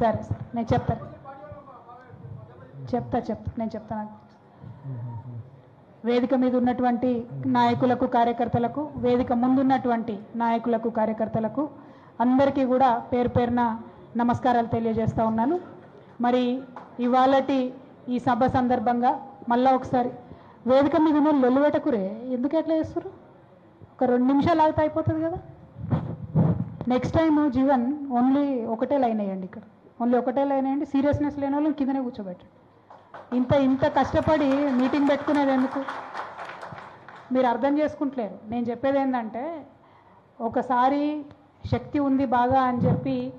సరే సరే నేను చెప్తాను చెప్తా చెప్తా నేను చెప్తాను. వేదిక మీద ఉన్నటువంటి నాయకులకు కార్యకర్తలకు వేదిక ముందున్నటువంటి నాయకులకు కార్యకర్తలకు అందరికీ కూడా పేరు పేరున నమస్కారాలు తెలియజేస్తా ఉన్నాను. మరి ఇవాళటి ఈ సభ సందర్భంగా మళ్ళా ఒకసారి వేదిక మీద ఉన్న లొల్లువేటకురే ఎందుకు ఎట్లా చేస్తారు? ఒక రెండు నిమిషాలు ఆగితే అయిపోతుంది కదా. నెక్స్ట్ టైం జీవన్ ఓన్లీ ఒకటే లైన్ వేయండి ఇక్కడ. ఓన్లీ ఒకటే లైన్ వేయండి సీరియస్నెస్ లేని వాళ్ళని కిందనే కూర్చోబెట్టండి. ఇంత ఇంత కష్టపడి మీటింగ్ పెట్టుకునేది ఎందుకు? మీరు అర్థం చేసుకుంటలేరు. నేను చెప్పేది ఏంటంటే ఒకసారి శక్తి ఉంది బాగా అని చెప్పి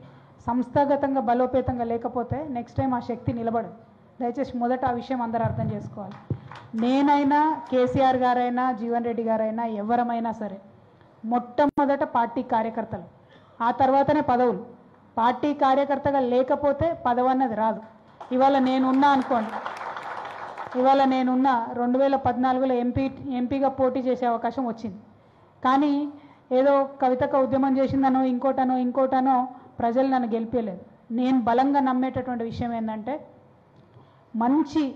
సంస్థాగతంగా బలోపేతంగా లేకపోతే నెక్స్ట్ టైం ఆ శక్తి నిలబడదు. దయచేసి మొదట ఆ విషయం అందరూ అర్థం చేసుకోవాలి. నేనైనా కేసీఆర్ గారైనా జీవన్ రెడ్డి గారైనా ఎవరమైనా సరే మొట్టమొదట పార్టీ కార్యకర్తలు. ఆ తర్వాతనే పదవులు. పార్టీ కార్యకర్తగా లేకపోతే పదవి అన్నది రాదు. ఇవాళ నేనున్నా అనుకోండి. ఇవాళ నేనున్నా రెండు వేల పద్నాలుగులో ఎంపీ ఎంపీగా పోటీ చేసే అవకాశం వచ్చింది. కానీ ఏదో కవితక ఉద్యమం చేసిందనో ఇంకోటనో ఇంకోటనో ప్రజలు నన్ను గెలిపేయలేదు. నేను బలంగా నమ్మేటటువంటి విషయం ఏంటంటే మంచి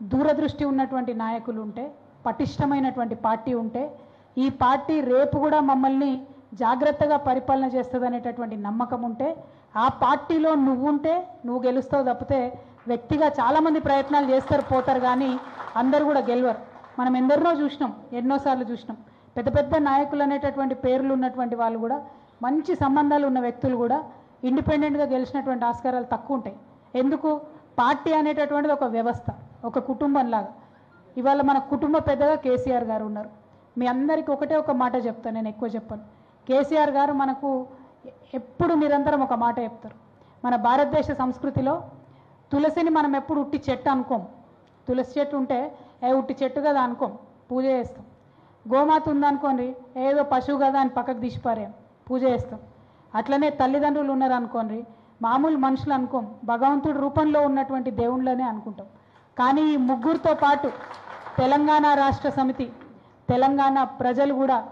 దూరదృష్టి ఉన్నటువంటి నాయకులు ఉంటే పటిష్టమైనటువంటి పార్టీ ఉంటే ఈ పార్టీ రేపు కూడా మమ్మల్ని జాగ్రత్తగా పరిపాలన చేస్తుంది అనేటటువంటి నమ్మకం ఉంటే ఆ పార్టీలో నువ్వుంటే నువ్వు గెలుస్తావు తప్పితే వ్యక్తిగా చాలామంది ప్రయత్నాలు చేస్తారు పోతారు కానీ అందరూ కూడా గెలవరు. మనం ఎందరినో చూసినాం ఎన్నోసార్లు చూసినాం. పెద్ద పెద్ద నాయకులు అనేటటువంటి పేర్లు ఉన్నటువంటి వాళ్ళు కూడా మంచి సంబంధాలు ఉన్న వ్యక్తులు కూడా ఇండిపెండెంట్గా గెలిచినటువంటి ఆస్కారాలు తక్కువ ఉంటాయి ఎందుకు? పార్టీ అనేటటువంటిది ఒక వ్యవస్థ. ఒక కుటుంబం లాగా ఇవాళ మన కుటుంబ పెద్దగా కేసీఆర్ గారు ఉన్నారు. మీ అందరికీ ఒకటే ఒక మాట చెప్తాను నేను ఎక్కువ చెప్పాను. కేసీఆర్ గారు మనకు ఎప్పుడు నిరంతరం ఒక మాట చెప్తారు. మన భారతదేశ సంస్కృతిలో తులసిని మనం ఎప్పుడు ఉట్టి చెట్టు అనుకోం. తులసి చెట్టు ఉంటే ఏ ఉట్టి చెట్టు కదా అనుకోం. పూజ చేస్తాం. గోమాత ఉందనుకోండి ఏదో పశువు కదా అని పక్కకు తీసిపారేం పూజ చేస్తాం. అట్లనే తల్లిదండ్రులు ఉన్నారు అనుకోండి మామూలు మనుషులు అనుకోం. భగవంతుడి రూపంలో ఉన్నటువంటి దేవుళ్ళనే అనుకుంటాం. కానీ ఈ ముగ్గురితో పాటు తెలంగాణ రాష్ట్ర సమితి తెలంగాణ ప్రజలు కూడా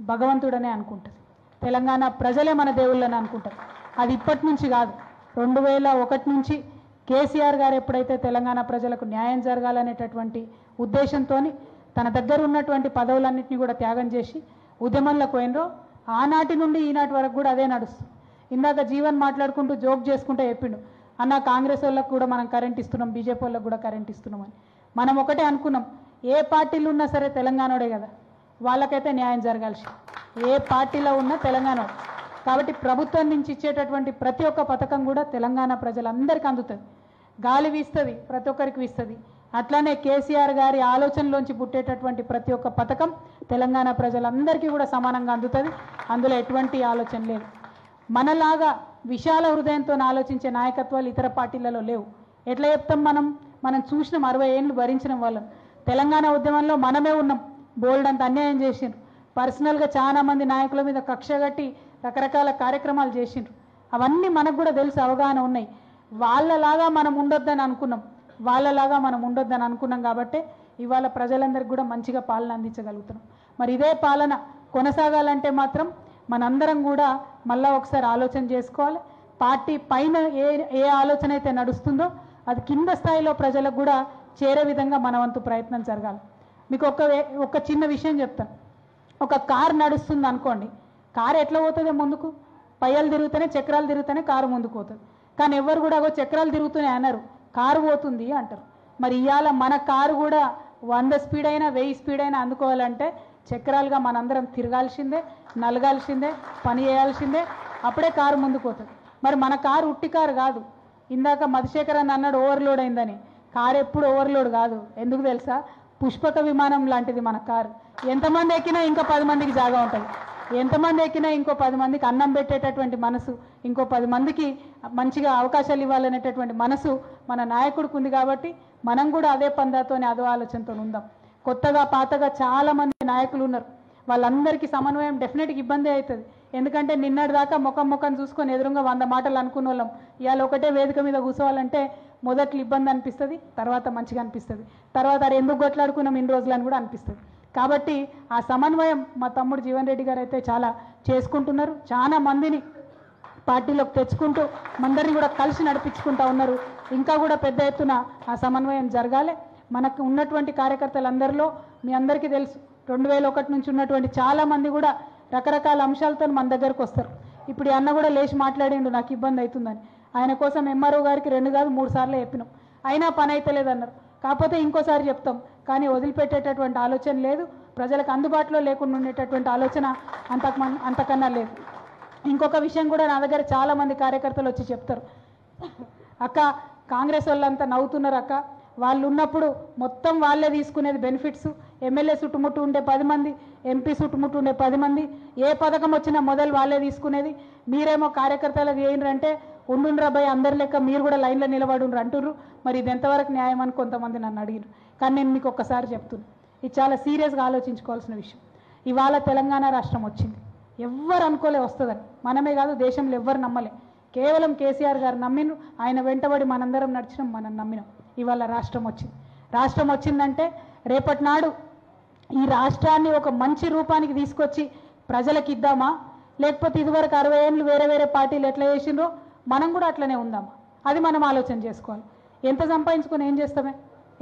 భగవంతుడనే అనుకుంటారు తెలంగాణ ప్రజలే మన దేవుళ్ళని అనుకుంటారు. అది ఇప్పటి నుంచి కాదు. రెండు వేల ఒకటి నుంచి కేసీఆర్ గారు ఎప్పుడైతే తెలంగాణ ప్రజలకు న్యాయం జరగాలనేటటువంటి ఉద్దేశంతో తన దగ్గర ఉన్నటువంటి పదవులన్నింటినీ కూడా త్యాగం చేసి ఉద్యమంలో పోయినరో ఆనాటి నుండి ఈనాటి వరకు కూడా అదే నడుస్తుంది. ఇందాక జీవన్ మాట్లాడుకుంటూ జోక్ చేసుకుంటూ చెప్పిండు. అన్న కాంగ్రెస్ వాళ్ళకు కూడా మనం కరెంట్ ఇస్తున్నాం బీజేపీ వాళ్ళకు కూడా కరెంట్ ఇస్తున్నామని మనం ఒకటే అనుకున్నాం ఏ పార్టీలు ఉన్నా సరే తెలంగాణోడే కదా. వాళ్ళకైతే న్యాయం జరగాల్సి ఏ పార్టీలో ఉన్నా తెలంగాణ. కాబట్టి ప్రభుత్వం నుంచి ఇచ్చేటటువంటి ప్రతి ఒక్క పథకం కూడా తెలంగాణ ప్రజలందరికీ అందుతుంది. గాలి వీస్తుంది ప్రతి ఒక్కరికి వీస్తుంది. అట్లానే కేసీఆర్ గారి ఆలోచనలోంచి పుట్టేటటువంటి ప్రతి ఒక్క పథకం తెలంగాణ ప్రజలందరికీ కూడా సమానంగా అందుతుంది. అందులో ఎటువంటి ఆలోచన లేదు. మనలాగా విశాల హృదయంతో ఆలోచించే నాయకత్వాలు ఇతర పార్టీలలో లేవు. ఎట్లా చెప్తాం మనం? మనం చూసినాం అరవై ఏళ్ళు భరించిన వాళ్ళం తెలంగాణ ఉద్యమంలో మనమే ఉన్నాం. బోల్డ్ అంత అన్యాయం చేసిండ్రు. పర్సనల్గా చాలా మంది నాయకుల మీద కక్ష కట్టి రకరకాల కార్యక్రమాలు చేసిండ్రు. అవన్నీ మనకు కూడా తెలుసు అవగాహన ఉన్నాయి. వాళ్ళలాగా మనం ఉండొద్దని అనుకున్నాం. వాళ్ళలాగా మనం ఉండొద్దని అనుకున్నాం కాబట్టి ఇవాళ ప్రజలందరికీ కూడా మంచిగా పాలన అందించగలుగుతున్నాం. మరి ఇదే పాలన కొనసాగాలంటే మాత్రం మనందరం కూడా మళ్ళా ఒకసారి ఆలోచన చేసుకోవాలి. పార్టీ పైన ఏ ఏ ఆలోచన అయితే నడుస్తుందో అది కింద స్థాయిలో ప్రజలకు కూడా చేరే విధంగా మన వంతు ప్రయత్నం జరగాలి. మీకు ఒక వే- ఒక చిన్న విషయం చెప్తాను ఒక కారు నడుస్తుంది అనుకోండి. కారు ఎట్లా పోతుందో ముందుకు? పయ్యలు తిరుగుతూనే చక్రాలు తిరుగుతూనే కారు ముందుకు పోతుంది. కానీ ఎవరు కూడా "అగో చక్రాలు తిరుగుతూనే అన్నారు కారు పోతుంది అంటారు. మరి ఇవాళ మన కారు కూడా వంద స్పీడ్ అయినా వెయ్యి స్పీడ్ అయినా అందుకోవాలంటే చక్రాలుగా మనందరం తిరగాల్సిందే నలగాల్సిందే పని చేయాల్సిందే అప్పుడే కారు ముందుకు పోతుంది. మరి మన కారు ఉట్టి కారు కాదు. ఇందాక మధుశేఖర్ అని అన్నాడు ఓవర్లోడ్ అయిందని. కారు ఎప్పుడు ఓవర్లోడ్ కాదు. ఎందుకు తెలుసా? పుష్పక విమానం లాంటిది మన కారు. ఎంతమంది ఎక్కినా ఇంకా పది మందికి జాగా ఉంటుంది. ఎంతమంది ఎక్కినా ఇంకో పది మందికి అన్నం పెట్టేటటువంటి మనసు ఇంకో పది మందికి మంచిగా అవకాశాలు ఇవ్వాలనేటటువంటి మనసు మన నాయకుడికి ఉంది కాబట్టి మనం కూడా అదే పందాతోనే అదో ఆలోచనతో ఉందాం. కొత్తగా పాతగా చాలా మంది నాయకులు ఉన్నారు. వాళ్ళందరికీ సమన్వయం డెఫినెట్గా ఇబ్బంది అవుతుంది. ఎందుకంటే నిన్నటి దాకా ముఖం ముఖం చూసుకొని ఎదురుగా వంద మాటలు అనుకున్న వాళ్ళం ఇవాళ ఒకటే వేదిక మీద కూర్చోవాలంటే మొదట్లో ఇబ్బంది అనిపిస్తుంది తర్వాత మంచిగా అనిపిస్తుంది. తర్వాత అది ఎందుకు కొట్లాడుకున్నాం ఇన్ని రోజులు అని కూడా అనిపిస్తుంది. కాబట్టి ఆ సమన్వయం మా తమ్ముడు జీవన్ రెడ్డి గారు అయితే చాలా చేసుకుంటున్నారు. చాలా మందిని పార్టీలోకి తెచ్చుకుంటూ మందరిని కూడా కలిసి నడిపించుకుంటా ఉన్నారు. ఇంకా కూడా పెద్ద ఎత్తున ఆ సమన్వయం జరగాలి. మనకు ఉన్నటువంటి కార్యకర్తలందరిలో మీ అందరికీ తెలుసు రెండు వేల ఒకటి నుంచి ఉన్నటువంటి చాలా మంది కూడా రకరకాల అంశాలతో మన దగ్గరకు వస్తారు. ఇప్పుడు అన్న కూడా లేచి మాట్లాడిండు నాకు ఇబ్బంది అవుతుందని. ఆయన కోసం ఎంఆర్ఓ గారికి రెండు కాదు మూడు సార్లు చెప్పినాం. అయినా పని అయితే లేదన్నారు. కాకపోతే ఇంకోసారి చెప్తాం. కానీ వదిలిపెట్టేటటువంటి ఆలోచన లేదు. ప్రజలకు అందుబాటులో లేకుండా ఉండేటటువంటి ఆలోచన అంతకు అంతకన్నా లేదు. ఇంకొక విషయం కూడా నా దగ్గర చాలామంది కార్యకర్తలు వచ్చి చెప్తారు. అక్క కాంగ్రెస్ వాళ్ళంతా నవ్వుతున్నారు అక్క. వాళ్ళు ఉన్నప్పుడు మొత్తం వాళ్ళే తీసుకునేది బెనిఫిట్స్ ఎమ్మెల్యే చుట్టుముట్టు ఉండే పది మంది ఎంపీ చుట్టుముట్టు ఉండే పది మంది. ఏ పథకం వచ్చినా మొదలు వాళ్ళే తీసుకునేది. మీరేమో కార్యకర్తలకు ఏంటంటే ఉండుండ్రా భయ్ అందరి లెక్క మీరు కూడా లైన్లో నిలబడుండ్రు అంటుర్రు. మరి ఇది ఎంతవరకు న్యాయం అని కొంతమంది నన్ను అడిగారు కానీ నేను మీకు ఒక్కసారి చెప్తున్నా ఇది చాలా సీరియస్గా ఆలోచించుకోవాల్సిన విషయం. ఇవాళ తెలంగాణ రాష్ట్రం వచ్చింది. ఎవ్వరు అనుకోలే వస్తుందని. మనమే కాదు దేశంలో ఎవ్వరు నమ్మలే. కేవలం కేసీఆర్ గారు నమ్మిను ఆయన వెంటబడి మనందరం నడిచినాం మనం నమ్మినాం. ఇవాళ రాష్ట్రం వచ్చింది. రాష్ట్రం వచ్చిందంటే రేపటి నాడు ఈ రాష్ట్రాన్ని ఒక మంచి రూపానికి తీసుకొచ్చి ప్రజలకు ఇద్దామా? లేకపోతే ఇదివరకు అరవై ఏళ్ళు వేరే వేరే పార్టీలు ఎట్లా చేసిండ్రో మనం కూడా అట్లనే ఉందామా? అది మనం ఆలోచన చేసుకోవాలి. ఎంత సంపాదించుకొని ఏం చేస్తామే?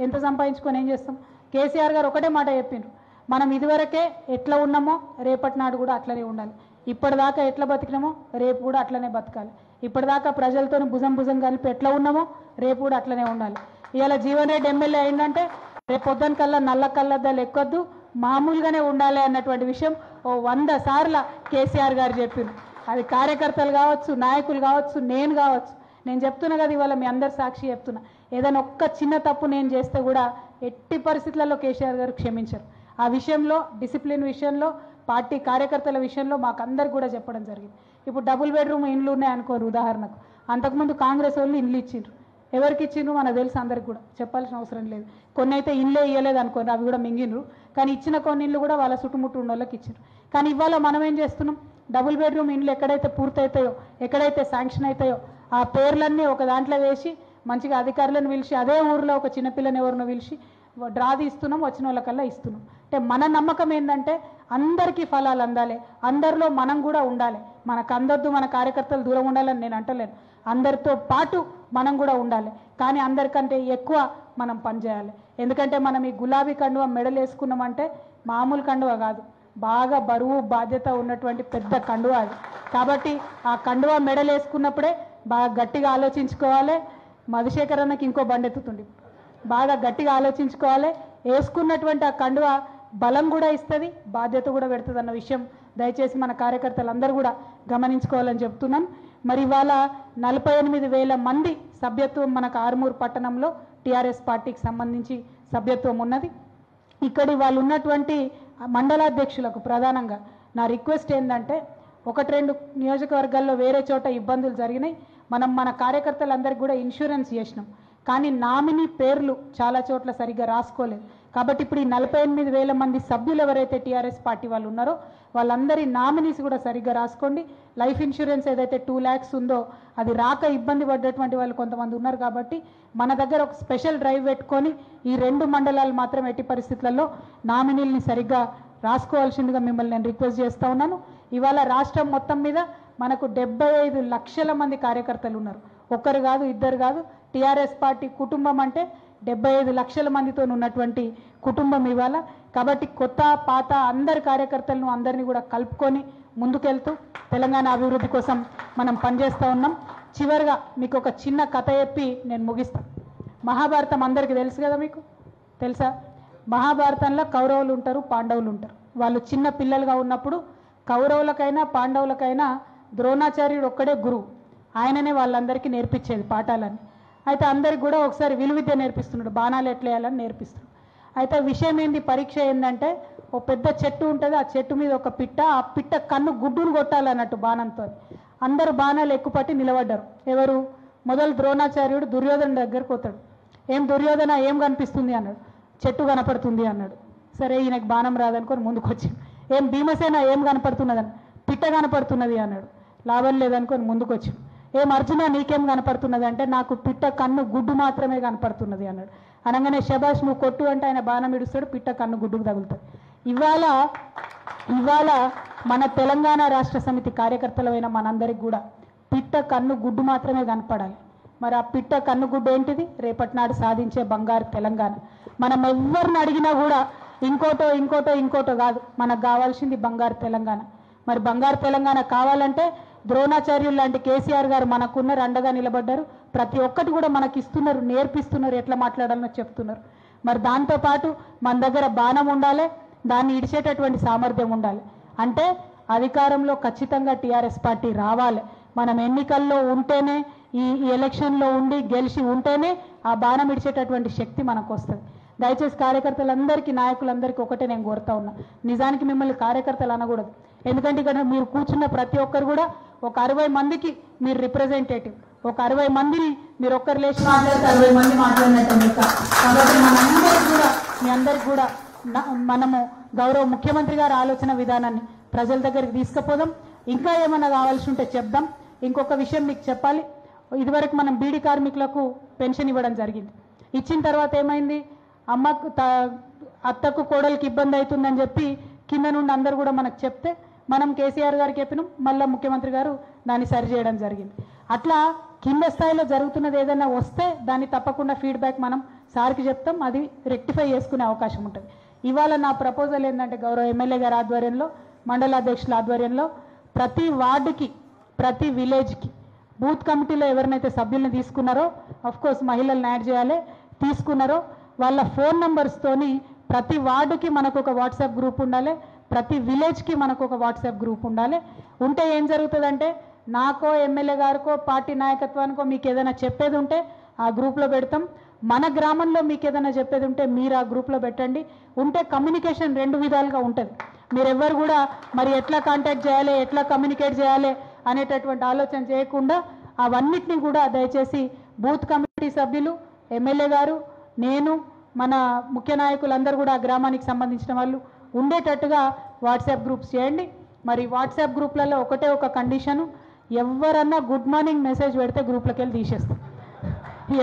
ఎంత సంపాదించుకొని ఏం చేస్తాం? కేసీఆర్ గారు ఒకటే మాట చెప్పిండ్రు. మనం ఇదివరకే ఎట్లా ఉన్నామో రేపటి నాడు కూడా అట్లనే ఉండాలి. ఇప్పటిదాకా ఎట్లా బతికినామో రేపు కూడా అట్లనే బతకాలి. ఇప్పటిదాకా ప్రజలతో భుజం భుజం కలిపి ఎట్లా ఉన్నామో రేపు కూడా అట్లనే ఉండాలి. ఇవాళ జీవన్ రెడ్డి ఎమ్మెల్యే అయిందంటే రేపు పొద్దున కల్లా నల్ల కళ్ళద్దాలు ఎక్కొద్దు మామూలుగానే ఉండాలి అన్నటువంటి విషయం ఓ వంద సార్ల కేసీఆర్ గారు చెప్పింది అది కార్యకర్తలు కావచ్చు నాయకులు కావచ్చు నేను కావచ్చు. నేను చెప్తున్నా కదా ఇవాళ మీ అందరు సాక్షి చెప్తున్నా. ఏదైనా ఒక్క చిన్న తప్పు నేను చేస్తే కూడా ఎట్టి పరిస్థితులలో కేసీఆర్ గారు క్షమించరు. ఆ విషయంలో డిసిప్లిన్ విషయంలో పార్టీ కార్యకర్తల విషయంలో మాకందరికి కూడా చెప్పడం జరిగింది. ఇప్పుడు డబుల్ బెడ్రూమ్ ఇండ్లు ఉన్నాయి అనుకోరు ఉదాహరణకు. అంతకుముందు కాంగ్రెస్ వాళ్ళు ఇండ్లు ఇచ్చిండ్రు. ఎవరికి ఇచ్చిండ్రు మనకు తెలుసు అందరికి కూడా. చెప్పాల్సిన అవసరం లేదు. కొన్ని అయితే ఇల్లే ఇవ్వలేదు అనుకోండి అవి కూడా మింగిండ్రు కానీ ఇచ్చిన కొన్ని ఇల్లు కూడా వాళ్ళ చుట్టుముట్టు ఉన్న వాళ్ళకి ఇచ్చిండ్రు. కానీ ఇవాళ మనం ఏం చేస్తున్నాం? డబుల్ బెడ్రూమ్ ఇండ్లు ఎక్కడైతే పూర్తవుతాయో ఎక్కడైతే శాంక్షన్ అవుతాయో ఆ పేర్లన్నీ ఒక దాంట్లో వేసి మంచిగా అధికారులను పిలిచి అదే ఊరిలో ఒక చిన్నపిల్లని ఎవరినో పిలిచి డ్రా తీస్తున్నాం వచ్చిన వాళ్ళకల్లా ఇస్తున్నాం. అంటే మన నమ్మకం ఏంటంటే అందరికీ ఫలాలు అందాలి. అందరిలో మనం కూడా ఉండాలి. మనకు అందరితో మన కార్యకర్తలు దూరం ఉండాలని నేను అంటలేను. అందరితో పాటు మనం కూడా ఉండాలి. కానీ అందరికంటే ఎక్కువ మనం పనిచేయాలి ఎందుకంటే మనం ఈ గులాబీ కండువ మెడలు వేసుకున్నామంటే మామూలు కండువ కాదు. బాగా బరువు బాధ్యత ఉన్నటువంటి పెద్ద కండువ అది. కాబట్టి ఆ కండువ మెడలు వేసుకున్నప్పుడే బాగా గట్టిగా ఆలోచించుకోవాలి. మధుశేఖర్ అన్నకి ఇంకో బండి ఎత్తుతుంది. బాగా గట్టిగా ఆలోచించుకోవాలి. వేసుకున్నటువంటి ఆ కండువ బలం కూడా ఇస్తుంది బాధ్యత కూడా పెడుతుంది అన్న విషయం దయచేసి మన కార్యకర్తలందరూ కూడా గమనించుకోవాలని చెప్తున్నాను మరి ఇవాళ నలభై ఎనిమిది వేల మంది సభ్యత్వం మనకు ఆరుమూరు పట్టణంలో టీఆర్ఎస్ పార్టీకి సంబంధించి సభ్యత్వం ఉన్నది. ఇక్కడి వాళ్ళు ఉన్నటువంటి మండలాధ్యక్షులకు ప్రధానంగా నా రిక్వెస్ట్ ఏంటంటే ఒకటి రెండు నియోజకవర్గాల్లో వేరే చోట ఇబ్బందులు జరిగినాయి. మనం మన కార్యకర్తలందరికీ కూడా ఇన్సూరెన్స్ చేసినాం. కానీ నామినీ పేర్లు చాలా చోట్ల సరిగ్గా రాసుకోలేదు. కాబట్టి ఇప్పుడు ఈ నలభై ఎనిమిది వేల మంది సభ్యులు ఎవరైతే టీఆర్ఎస్ పార్టీ వాళ్ళు ఉన్నారో వాళ్ళందరి నామినీస్ కూడా సరిగ్గా రాసుకోండి. లైఫ్ ఇన్సూరెన్స్ ఏదైతే టూ ల్యాక్స్ ఉందో అది రాక ఇబ్బంది పడ్డటువంటి వాళ్ళు కొంతమంది ఉన్నారు కాబట్టి మన దగ్గర ఒక స్పెషల్ డ్రైవ్ పెట్టుకొని ఈ రెండు మండలాలు మాత్రం ఎట్టి పరిస్థితులలో నామినీల్ని సరిగ్గా రాసుకోవాల్సిందిగా మిమ్మల్ని నేను రిక్వెస్ట్ చేస్తూ ఉన్నాను. ఇవాళ రాష్ట్రం మొత్తం మీద మనకు డెబ్బై ఐదు లక్షల మంది కార్యకర్తలు ఉన్నారు. ఒక్కరు కాదు ఇద్దరు కాదు టీఆర్ఎస్ పార్టీ కుటుంబం అంటే డెబ్బై ఐదు లక్షల మందితో ఉన్నటువంటి కుటుంబం ఇవాళ. కాబట్టి కొత్త పాత అందరి కార్యకర్తలను అందరినీ కూడా కలుపుకొని ముందుకెళ్తూ తెలంగాణ అభివృద్ధి కోసం మనం పనిచేస్తూ ఉన్నాం. చివరిగా మీకు ఒక చిన్న కథ చెప్పి నేను ముగిస్తాను మహాభారతం అందరికీ తెలుసు కదా మీకు? తెలుసా? మహాభారతంలో కౌరవులు ఉంటారు పాండవులు ఉంటారు. వాళ్ళు చిన్న పిల్లలుగా ఉన్నప్పుడు కౌరవులకైనా పాండవులకైనా ద్రోణాచార్యుడు ఒక్కడే గురువు. ఆయననే వాళ్ళందరికీ నేర్పించేది పాఠాలని అయితే అందరికి కూడా ఒకసారి విలువిద్య నేర్పిస్తున్నాడు. బాణాలు ఎట్లా వేయాలని నేర్పిస్తున్నాడు. అయితే విషయం ఏంది? పరీక్ష ఏంటంటే ఓ పెద్ద చెట్టు ఉంటుంది. ఆ చెట్టు మీద ఒక పిట్ట ఆ పిట్ట కన్ను గుడ్డును కొట్టాలన్నట్టు బాణంతో. అందరు బాణాలు ఎక్కుపట్టి నిలబడ్డారు. ఎవరు? మొదలు ద్రోణాచార్యుడు దుర్యోధన దగ్గరకు పోతాడు. ఏం దుర్యోధన ఏం కనిపిస్తుంది అన్నాడు. చెట్టు కనపడుతుంది అన్నాడు. సరే ఈయనకు బాణం రాదనుకొని ముందుకొచ్చి ఏం భీమసేన ఏం కనపడుతున్నదని? పిట్ట కనపడుతున్నది అన్నాడు. లాభం లేదనుకొని ముందుకు ఏం అర్జున నీకేం కనపడుతున్నది అంటే నాకు పిట్ట కన్ను గుడ్డు మాత్రమే కనపడుతున్నది అన్నాడు. అనగానే శబాష్ నువ్వు కొట్టు అంటే ఆయన బాణం ఇడుస్తాడు పిట్ట కన్ను గుడ్డుకు తగులుతాడు. ఇవాళ ఇవాళ మన తెలంగాణ రాష్ట్ర సమితి కార్యకర్తలమైన మనందరికి కూడా పిట్ట కన్ను గుడ్డు మాత్రమే కనపడాలి. మరి ఆ పిట్ట కన్ను గుడ్డు ఏంటిది? రేపటి నాడు సాధించే బంగారు తెలంగాణ. మనం ఎవరిని అడిగినా కూడా ఇంకోటో ఇంకోటో ఇంకోటో కాదు మనకు కావాల్సింది బంగారు తెలంగాణ. మరి బంగారు తెలంగాణ కావాలంటే ద్రోణాచార్యులు లాంటి కేసీఆర్ గారు మనకున్నారు అండగా నిలబడ్డారు. ప్రతి ఒక్కటి కూడా మనకి ఇస్తున్నారు నేర్పిస్తున్నారు ఎట్లా మాట్లాడాలో చెప్తున్నారు. మరి దాంతోపాటు మన దగ్గర బాణం ఉండాలి దాన్ని ఇడిచేటటువంటి సామర్థ్యం ఉండాలి. అంటే అధికారంలో ఖచ్చితంగా టీఆర్ఎస్ పార్టీ రావాలి. మనం ఎన్నికల్లో ఉంటేనే ఈ ఈ ఎలక్షన్లో ఉండి గెలిచి ఉంటేనే ఆ బాణం ఇడిచేటటువంటి శక్తి మనకు వస్తుంది దయచేసి కార్యకర్తలందరికీ నాయకులందరికీ ఒకటే నేను కోరుతా ఉన్నా. నిజానికి మిమ్మల్ని కార్యకర్తలు అనకూడదు. ఎందుకంటే ఇక్కడ మీరు కూర్చున్న ప్రతి ఒక్కరు కూడా ఒక అరవై మందికి మీరు రిప్రజెంటేటివ్ ఒక అరవై మందిని మీరు ఒక్కరు లేచి మాట్లాడితే అరవై మంది మాట్లాడినట్టు కాబట్టి మనందరికి కూడా మీ అందరికి కూడా మనము గౌరవ ముఖ్యమంత్రి గారి ఆలోచన విధానాన్ని ప్రజల దగ్గరికి తీసుకుపోదాం. ఇంకా ఏమైనా కావాల్సి ఉంటే చెప్దాం. ఇంకొక విషయం మీకు చెప్పాలి. ఇదివరకు మనం బీడీ కార్మికులకు పెన్షన్ ఇవ్వడం జరిగింది. ఇచ్చిన తర్వాత ఏమైంది? అమ్మకు అత్తకు కోడలికి ఇబ్బంది అవుతుందని చెప్పి కింద నుండి అందరు కూడా మనకు చెప్తే మనం కేసీఆర్ గారికి చెప్పినాం మళ్ళీ ముఖ్యమంత్రి గారు దాన్ని సరి చేయడం జరిగింది. అట్లా కింద స్థాయిలో జరుగుతున్నది ఏదైనా వస్తే దాన్ని తప్పకుండా ఫీడ్బ్యాక్ మనం సార్కి చెప్తాం అది రెక్టిఫై చేసుకునే అవకాశం ఉంటుంది. ఇవాళ నా ప్రపోజల్ ఏంటంటే గౌరవ ఎమ్మెల్యే గారి ఆధ్వర్యంలో మండల అధ్యక్షుల ఆధ్వర్యంలో ప్రతి వార్డుకి ప్రతి విలేజ్కి బూత్ కమిటీలో ఎవరినైతే సభ్యుల్ని తీసుకున్నారో అఫ్ కోర్స్ మహిళలను యాడ్ చేయాలి తీసుకున్నారో వాళ్ళ ఫోన్ నంబర్స్తోని ప్రతి వార్డుకి మనకు ఒక వాట్సాప్ గ్రూప్ ఉండాలి ప్రతి విలేజ్కి మనకు ఒక వాట్సాప్ గ్రూప్ ఉండాలి. ఉంటే ఏం జరుగుతుందంటే నాకో ఎమ్మెల్యే గారికో పార్టీ నాయకత్వానికో మీకు ఏదైనా చెప్పేది ఉంటే ఆ గ్రూప్లో పెడతాం. మన గ్రామంలో మీకు ఏదైనా చెప్పేది ఉంటే మీరు ఆ గ్రూప్లో పెట్టండి. ఉంటే కమ్యూనికేషన్ రెండు విధాలుగా ఉంటుంది. మీరెవ్వరు కూడా మరి ఎట్లా కాంటాక్ట్ చేయాలి ఎట్లా కమ్యూనికేట్ చేయాలి అనేటటువంటి ఆలోచన చేయకుండా అవన్నిటిని కూడా దయచేసి బూత్ కమిటీ సభ్యులు ఎమ్మెల్యే గారు నేను మన ముఖ్య నాయకులందరూ కూడా ఆ గ్రామానికి సంబంధించిన వాళ్ళు ఉండేటట్టుగా వాట్సాప్ గ్రూప్స్ చేయండి. మరి వాట్సాప్ గ్రూప్లలో ఒకటే ఒక కండిషను ఎవరన్నా గుడ్ మార్నింగ్ మెసేజ్ పెడితే గ్రూప్లోకి వెళ్ళి తీసేస్తాం.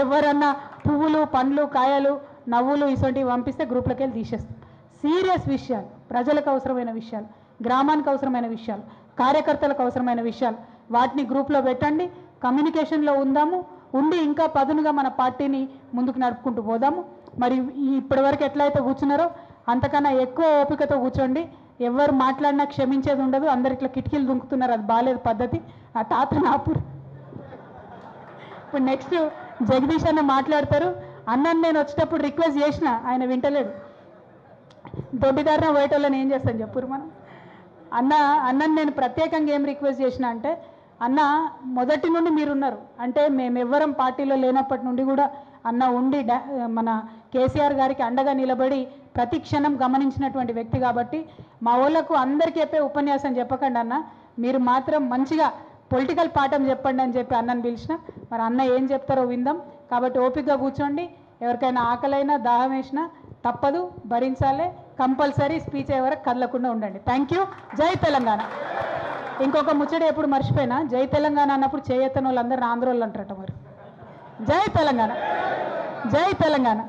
ఎవరన్నా పువ్వులు పండ్లు కాయలు నవ్వులు ఇటువంటివి పంపిస్తే గ్రూప్లోకి వెళ్ళి తీసేస్తాం. సీరియస్ విషయాలు ప్రజలకు అవసరమైన విషయాలు గ్రామానికి అవసరమైన విషయాలు కార్యకర్తలకు అవసరమైన విషయాలు వాటిని గ్రూప్లో పెట్టండి. కమ్యూనికేషన్లో ఉందాము. ఉండి ఇంకా పదునుగా మన పార్టీని ముందుకు నడుపుకుంటూ పోదాము. మరి ఇప్పటివరకు ఎట్లయితే కూర్చున్నారో అంతకన్నా ఎక్కువ ఓపికతో కూర్చోండి. ఎవరు మాట్లాడినా క్షమించేది ఉండదు. అందరు ఇట్లా కిటికీలు దుంకుతున్నారు. అది బాగాలేదు పద్ధతి. ఆ తాత నాపు ఇప్పుడు నెక్స్ట్ జగదీష్ అన్న మాట్లాడతారు. అన్నని నేను వచ్చేటప్పుడు రిక్వెస్ట్ చేసిన. ఆయన వింటలేడు దొడ్డిదారిన పోయేటోళ్ళని ఏం చేస్తాను చెప్పురు మనం? అన్న అన్నని నేను ప్రత్యేకంగా ఏం రిక్వెస్ట్ చేసిన అంటే అన్న మొదటి నుండి మీరున్నారు. అంటే మేమెవ్వరం పార్టీలో లేనప్పటి నుండి కూడా అన్న ఉండి మన కేసీఆర్ గారికి అండగా నిలబడి ప్రతి క్షణం గమనించినటువంటి వ్యక్తి కాబట్టి మా వాళ్ళకు అందరికీ చెప్పే ఉపన్యాసం చెప్పకండి అన్న. మీరు మాత్రం మంచిగా పొలిటికల్ పాఠం చెప్పండి అని చెప్పి అన్నని పిలిచిన. మరి అన్న ఏం చెప్తారో విందాం. కాబట్టి ఓపికగా కూర్చోండి. ఎవరికైనా ఆకలైనా దాహం వేసినా తప్పదు భరించాలి. కంపల్సరీ స్పీచ్ అయ్యే వరకు కదలకుండా ఉండండి. థ్యాంక్ యూ జై తెలంగాణ. ఇంకొక ముచ్చట ఎప్పుడు మర్చిపోయినా జై తెలంగాణ అన్నప్పుడు చేయతన వాళ్ళందరూ ఆంధ్ర వాళ్ళు అంటారట మరి. జై తెలంగాణ. జై తెలంగాణ.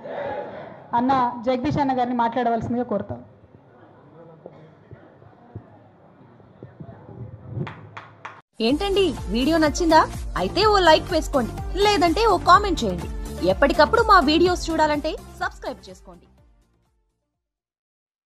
అన్న జగదీష్ అన్న గారిని మాట్లాడవలసిందిగా కోరుతాం. ఏంటండి? వీడియో నచ్చిందా? అయితే ఓ లైక్ వేసుకోండి. లేదంటే ఓ కామెంట్ చేయండి. ఎప్పటికప్పుడు మా వీడియోస్ చూడాలంటే సబ్స్క్రైబ్ చేసుకోండి.